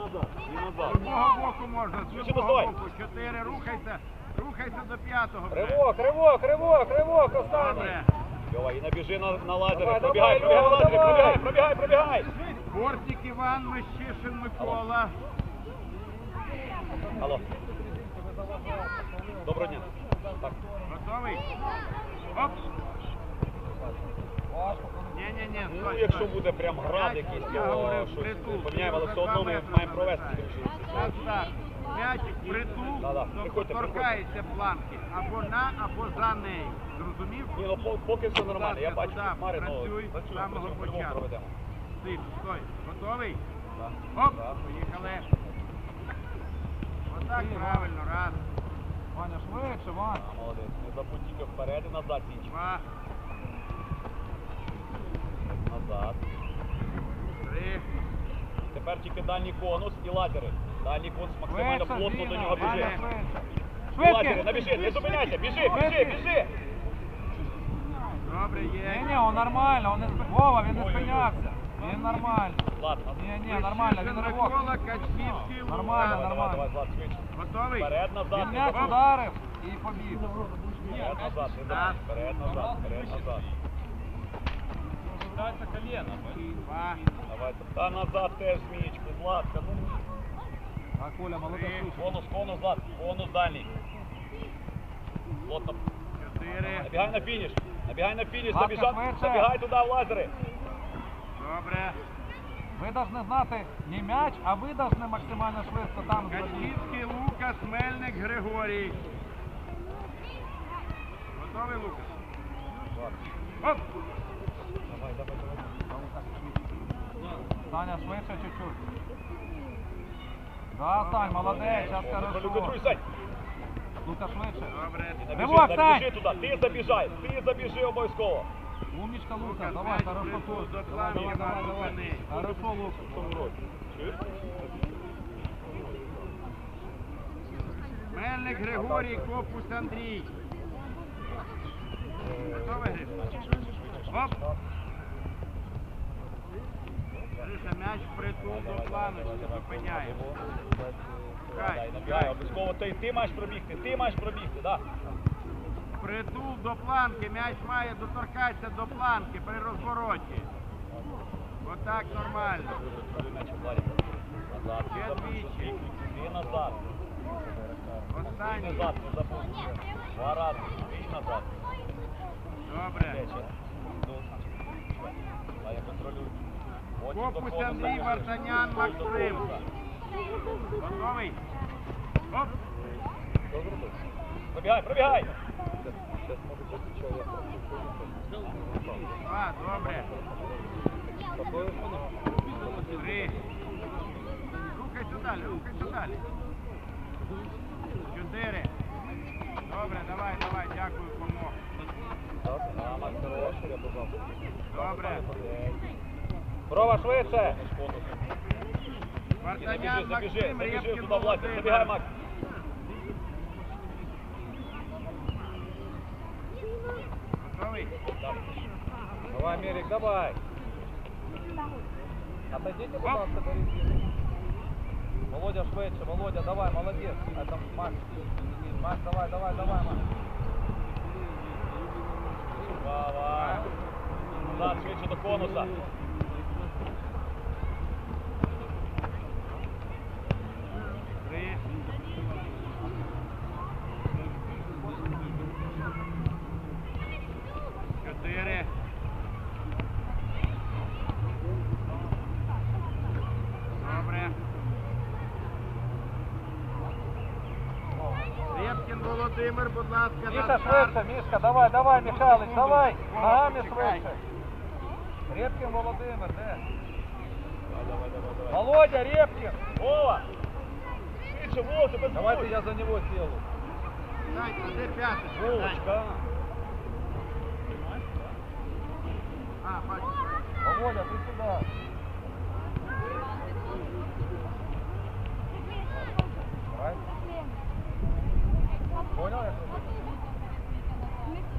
назад, і З назад. другого боку можна, з другого боку. Чотири, рухайся. Рухайся до п'ятого. Ривок, ривок, ривок, ривок, останній. Добре. Льова, і набіжи на, на лазери. Давай, Пробігай, давай, пробігай, Льова, давай. пробігай, пробігай, пробігай. Бортник Іван, Мещишин Микола. Алло. Доброго дня. Так. Готовий? Оп. Ні-ні-ні, Ну, якщо буде прям град якийсь, Я говорив, притул. поміняємо, але все одно ми маємо провести. нависає. більше На всього. старт. М'яч притул, приходьте, торкається планки або на, або за нею. Зрозумів? Ні, ну по- поки все нормально. Я бачу, ласка, Мари, ну, працюй з самого по-любому початку. проведемо. Стив, стой. Готовий? Так. Оп, Так. поїхали. Отак правильно. Раз, Ваня, швидше, Ваня. А, молодець. Не забудь тільки вперед і назад інші. два, Назад. три, Тепер тільки дальній конус і лазери. Дальній конус максимально плотно до нього біжи. швидше. Лазери, набіжи, не зупиняйся, біжи, біжи, біжи. Добре, є. ні, он нормально, он не спи... Вова, він не спинявся. Він нормально. Ладно. Ні, ні, нормально, він ривок. Качківський, Лука. Нормально, Давай, нормально. давай, Влад, швидше. Готовий? Вперед, назад. Він м'яч ударив і побіг. Вперед, назад, не. Вперед, назад, вперед, назад. Давай, та назад теж змієчку, Златка. Ну, А Коля, молодець. Три. конус, конус, Злат, конус дальній. Плотно. чотири. Набігай на фініш. Набігай на фініш, Златка, забіжав. швидше. Забігай туди в лазери. Добре. Ви повинні знати не м'яч, а ви повинні максимально швидко там забігти. Качківський, Лукас, Мельник, Григорій. Готовий, Лукас? Оп! Давай, давай, давай. Саня, швидше чуть-чуть. Да, Сань, молодець, зараз хорошо. контролюй, Сань. Лука швидше. Добре. Набіжи Сань! туди. Ти забіжай, ти забіжи обов'язково. Умничка, Лука, давай, хорошо тут. Давай, давай, давай, давай. Хорошо, Лука. В тому році. Чуєш? Мельник, Григорій, Копус, Андрій. Готовий, Гриш? Оп! Гриша, м'яч притул до планочки, зупиняємо. Дай, набігай, обов'язково ти, ти маєш пробігти, ти маєш пробігти, так. Притул до планки, м'яч має доторкатися до планки при розвороті. Отак нормально. Назад, Ще двічі. ти назад. Ти Останній. назад, не забудь. Два рази, ти назад. Добре. А я контролюю. Копус. Андрій, Вартанян, Максим. Готовий? Оп! Пробігай, пробігай! Два, добре. Три. Рухайся далі, рухайся далі. Чотири. Добре, давай, давай, дякую, помог. Добре. Прова швидше. Вартанян, Забіжи, забіжи, Максим, забіжи Рєпкін, туди, Владик, Володимир. забігай, Макс. Готовий? Давай, Мерик, давай. Отойдите, пожалуйста, до резины. Володя швидше, Володя, давай, молодец. Это Макс. Макс, давай, давай, давай, Макс. Давай. Назад, швидше до конуса. Рєпкін Володимир, будь ласка, на Миша, старт. швидше, Мишка, давай, давай, Михайлович, давай. О, Ногами чекай. швидше. Репкин Володимир, де? Давай, давай, давай, давай. Володя, Репкин. Вова! Швидше, Вова, тебе Давайте звуть. я за него сделаю. Сань, а де п'ятий? Сань. Вовочка. А, бачу. Володя, ты сюда.